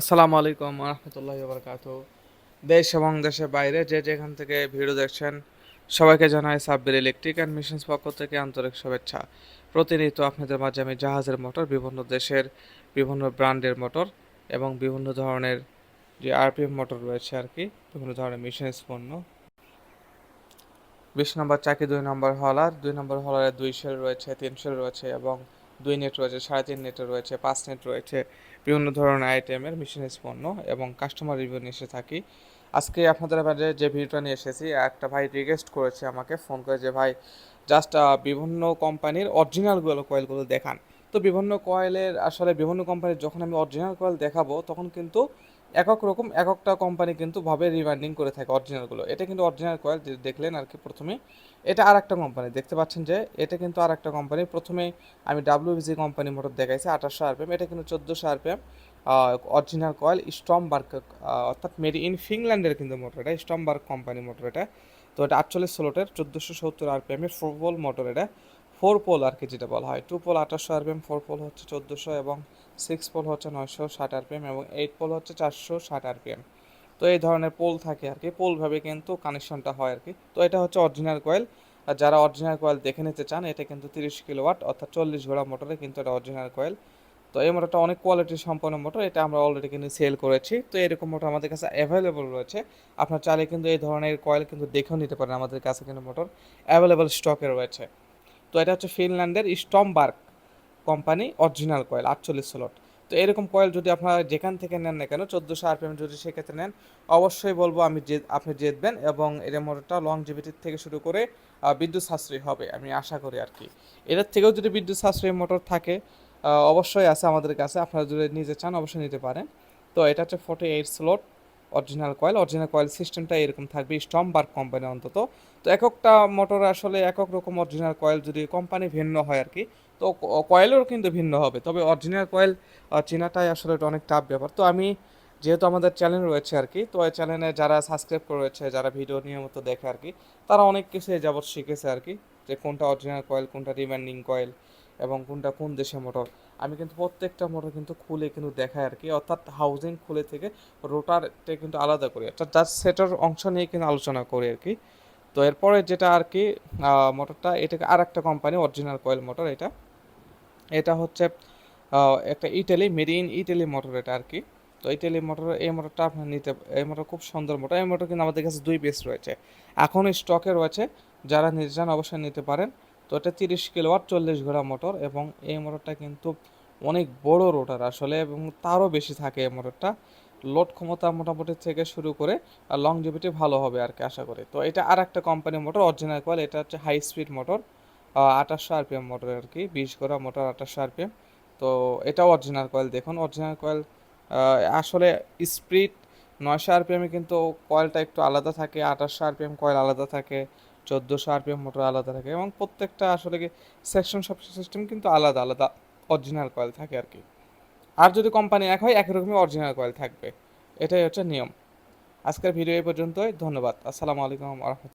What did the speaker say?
আসসালামু আলাইকুম রহমতুল্লাহ বরকাত দেশ এবং দেশের বাইরে যে যেখান থেকে ভিডিও দেখছেন, সবাইকে জানাই সাব্বির ইলেকট্রিক অ্যান্ড মেশিনস পক্ষ থেকে আন্তরিক শুভেচ্ছা। প্রতিনিয়ত আপনাদের মাঝে আমি জাহাজের মোটর, বিভিন্ন দেশের বিভিন্ন ব্র্যান্ডের মোটর এবং বিভিন্ন ধরনের যে আরপিএম মোটর রয়েছে আর কি, বিভিন্ন ধরনের মেশিনস পণ্য। বিশ নম্বর চাকি, দুই নম্বর হলার, দুই নম্বর হলারে দুই সেল রয়েছে, তিন সেল রয়েছে এবং দুই নেট রয়েছে, সাড়ে তিন নেট রয়েছে, পাঁচ নেট রয়েছে, বিভিন্ন ধরনের আইটেমের মেশিনারিজ পণ্য এবং কাস্টমার রিভিউ নিয়ে এসে থাকি। আজকে আপনাদের মাঝে যে ভিডিওটা নিয়ে এসেছি, একটা ভাই রিকোয়েস্ট করেছে আমাকে ফোন করে যে, ভাই জাস্ট বিভিন্ন কোম্পানির অরিজিনালগুলো কয়েলগুলো দেখান। তো বিভিন্ন কয়েলের আসলে বিভিন্ন কোম্পানির যখন আমি অরিজিনাল কয়েল দেখাবো, তখন কিন্তু একক রকম, একেকটা কোম্পানি কিন্তু ভাবে রিমাইন্ডিং করে থাকে অরিজিনালগুলো এটা কিন্তু অরিজিনাল কয়েল দেখলেন আর কি প্রথমে। এটা আর একটা কোম্পানি দেখতে পাচ্ছেন যে এটা কিন্তু আর একটা কোম্পানি প্রথমে আমি ডাব্লিউবিজি কোম্পানি মোটর দেখাইছি আঠাশশো আরপিএম। এটা কিন্তু চোদ্দোশো আরপিএম। অরিজিনাল কয়েল স্টমবার্গ অর্থাৎ মেড ইন ফিনল্যান্ডের কিন্তু মোটর এটা স্টমবার্গ কোম্পানি মোটর এটা। তো এটা আটচল্লিশ ষোলোটের, চোদ্দোশো সত্তর আরপিএমের ফোর পোল মোটর এটা। ফোর পোল আর কি যেটা বলা হয়। টু পোল আঠাশশো আরপিএম ফোর পোল হচ্ছে চোদ্দোশো এবং সিক্স পোল হচ্ছে নয়শো ষাট আরপিএম এবং এইট পোল হচ্ছে চারশো ষাট আরপিএম। তো এই ধরনের পোল থাকে আর কি, পোলভাবে কিন্তু কানেকশনটা হয় আর কি। তো এটা হচ্ছে অরিজিনাল কয়েল। আর যারা অরিজিনাল কয়েল দেখে নিতে চান, এটা কিন্তু তিরিশ কিলোওয়াট অর্থাৎ চল্লিশ ঘোড়া মোটরে কিন্তু এটা অরিজিনাল কয়েল। তো এই মোটরটা অনেক কোয়ালিটি সম্পন্ন মোটর, এটা আমরা অলরেডি কিন্তু সেল করেছি। তো এরকম মোটর আমাদের কাছে অ্যাভেলেবল রয়েছে। আপনার চাইলে কিন্তু এই ধরনের কয়েল কিন্তু দেখেও নিতে পারেন আমাদের কাছে কিন্তু মোটর অ্যাভেলেবল স্টকে রয়েছে। তো এটা হচ্ছে ফিনল্যান্ডের স্টমবার্গ। কোম্পানি অরিজিনাল কয়েল, আটচল্লিশ স্লট তো এরকম কয়েল যদি আপনারা যেখান থেকে নেন না কেন, চোদ্দোশো আরপিএম যদি সেক্ষেত্রে নেন, অবশ্যই বলব আমি যে, আপনি জিতবেন এবং এর মোটরটা লং জিবিটির থেকে শুরু করে বিদ্যুৎ সাশ্রয়ী হবে, আমি আশা করি আর কি। এটার থেকেও যদি বিদ্যুৎ সাশ্রয়ী মোটর থাকে অবশ্যই আছে আমাদের কাছে, আপনারা যদি নিজে চান, অবশ্যই নিতে পারেন। তো এটা হচ্ছে forty eight slot original coil original coil সিস্টেমটা এরকম থাকবে স্টম স্টমবার্গ কোম্পানি অন্তত। তো এককটা মোটর আসলে একক রকম অরিজিনাল কয়েল যদি কোম্পানি ভিন্ন হয় আর কি, তো কয়েলেরও কিন্তু ভিন্ন হবে। তবে অরিজিনাল কয়েল চেনাটাই আসলে অনেক টাফ ব্যাপার। তো আমি যেহেতু আমাদের চ্যানেল রয়েছে আর কি, তো এই চ্যানেলে যারা সাবস্ক্রাইব করে রয়েছে, যারা ভিডিও নিয়মিত দেখে আর কি, তারা অনেক কিছু যাবৎ শিখেছে আর কি, যে কোনটা অরিজিনাল কয়েল কোনটা রিমাইন্ডিং কয়েল এবং কোনটা কোন দেশে মোটর আমি কিন্তু প্রত্যেকটা মোটর কিন্তু খুলে কিন্তু দেখাই আর কি অর্থাৎ হাউজিং খুলে থেকে রোটারটা কিন্তু আলাদা করি। অর্থাৎ জাস্ট সেটার অংশ নিয়ে কিন্তু আলোচনা করি আর কি তো এরপরে যেটা আর কি মোটরটা এটাকে আর একটা কোম্পানি অরিজিনাল কয়েল মোটর এটা। এটা হচ্ছে একটা Italy made in Italy motor এটা আর কি তো ইটালি মোটর এই মোটরটা আপনার নিতে, এই মোটর খুব সুন্দর মোটর এই মোটর কিন্তু আমাদের কাছে দুই বেস রয়েছে। এখন স্টকে রয়েছে। যারা নিতে চান অবশ্যই নিতে পারেন। তো এটা তিরিশ কিলোওয়াট চল্লিশ ঘোড়া মোটর এবং এই মোটরটা কিন্তু অনেক বড় রোটার আসলে এবং তারও বেশি থাকে এই মোটরটা। লোড ক্ষমতা মোটামুটি থেকে শুরু করে, আর লংজিভিটি ভালো হবে আর কি আশা করি। তো এটা আর একটা কোম্পানি মোটর অরিজিনাল কয়েল এটা হচ্ছে হাই স্পিড মোটর আঠাশশো আরপিএম মোটর আর কি, বিশ ঘোড়া মোটর আঠাশশো আরপিএম তো এটাও অরিজিনাল কয়েল দেখুন অরিজিনাল কয়েল আসলে স্পিড নয়শো আরপিএমে কিন্তু কয়েলটা একটু আলাদা থাকে আঠাশশো আরপিএম কয়েল আলাদা থাকে। চোদ্দোশো আরপিএম মোটর আলাদা থাকে এবং প্রত্যেকটা আসলে কি সেকশন সব সিস্টেম কিন্তু আলাদা আলাদা অরিজিনাল কয়েল থাকে আর কি। আর যদি কোম্পানি এক হয়, একই রকমই অরিজিনাল কয়েল থাকবে। এটাই হচ্ছে নিয়ম। আজকের ভিডিও এই পর্যন্তই। ধন্যবাদ। আসসালামু আলাইকুম